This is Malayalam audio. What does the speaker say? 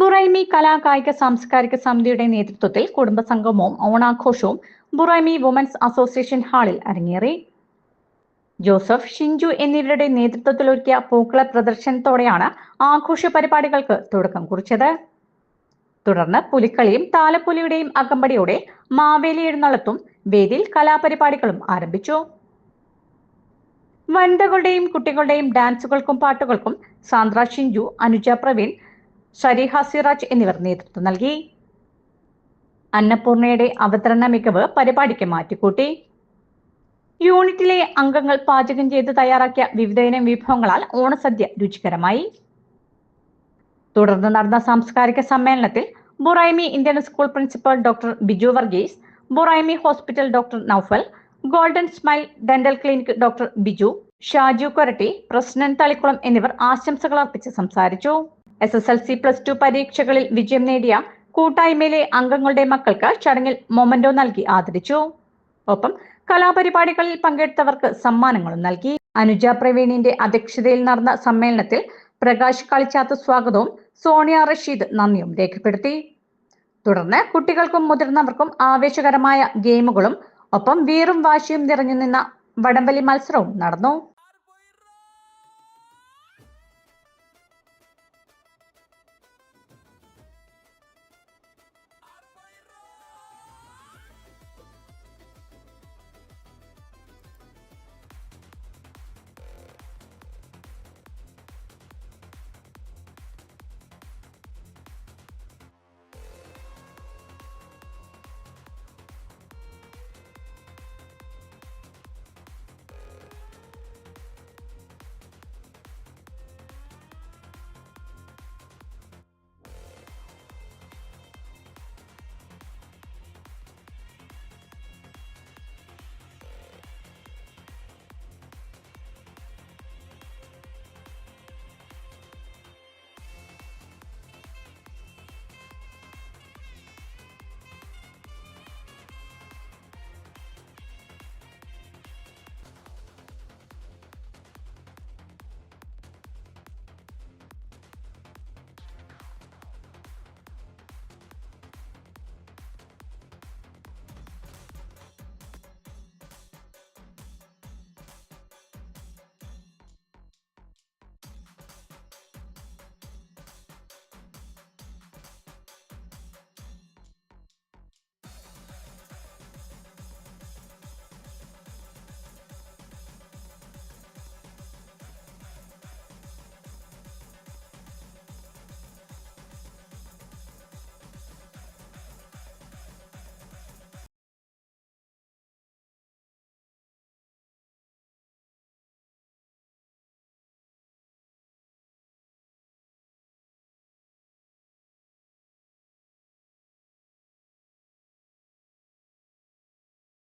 ബുറൈമി കലാ കായിക സാംസ്കാരിക സമിതിയുടെ നേതൃത്വത്തിൽ കുടുംബസംഗമവും ഓണാഘോഷവും ബുറൈമി വുമൻസ് അസോസിയേഷൻ ഹാളിൽ അരങ്ങേറി. ജോസഫ് ഷിൻജു എന്നിവരുടെ നേതൃത്വത്തിൽ ഒരുക്കിയ പൂക്കള പ്രദർശനത്തോടെയാണ് ആഘോഷ പരിപാടികൾക്ക് തുടക്കം കുറിച്ചത്. തുടർന്ന് പുലിക്കളിയും താലപ്പുലിയുടെയും അകമ്പടിയോടെ മാവേലി എഴുന്നള്ളത്തും വേദിയിൽ കലാപരിപാടികളും ആരംഭിച്ചു. വനിതകളുടെയും കുട്ടികളുടെയും ഡാൻസുകൾക്കും പാട്ടുകൾക്കും സാന്ദ്ര ഷിൻജു അനുജ പ്രവീൺ ഷരീഹ സിറാജ് എന്നിവർ നേതൃത്വം നൽകി. അന്നപൂർണയുടെ അവതരണ മികവ് പരിപാടിക്ക് മാറ്റിക്കൂട്ടി. യൂണിറ്റിലെ അംഗങ്ങൾ പാചകം ചെയ്ത് തയ്യാറാക്കിയ വിവിധയിനം വിഭവങ്ങളാൽ ഓണസദ്യ രുചികരമായി. തുടർന്ന് നടന്ന സാംസ്കാരിക സമ്മേളനത്തിൽ Buraimi Indian school principal doctor Biju Varghese Buraimi hospital doctor Noufal golden smile dental clinic doctor Biju Shaju Koratty president Thalikulam എന്നിവർ ആശംസകൾ അർപ്പിച്ച് സംസാരിച്ചു. S S L C plus two പരീക്ഷകളിൽ വിജയം നേടിയ കൂട്ടായ്മയിലെ അംഗങ്ങളുടെ മക്കൾക്ക് ചടങ്ങിൽ മൊമന്റോ നൽകി ആദരിച്ചു. ഒപ്പം കലാപരിപാടികളിൽ പങ്കെടുത്തവർക്ക് സമ്മാനങ്ങളും നൽകി. അനുജ പ്രവീണിന്റെ അധ്യക്ഷതയിൽ നടന്ന സമ്മേളനത്തിൽ പ്രകാശ് കളിച്ചാത്ത സ്വാഗതവും സോണിയ റഷീദ് നന്ദിയും രേഖപ്പെടുത്തി. തുടർന്ന് കുട്ടികൾക്കും മുതിർന്നവർക്കും ആവേശകരമായ ഗെയിമുകളും ഒപ്പം വീറും വാശിയും നിറഞ്ഞു നിന്ന വടംവലി മത്സരവും നടന്നു.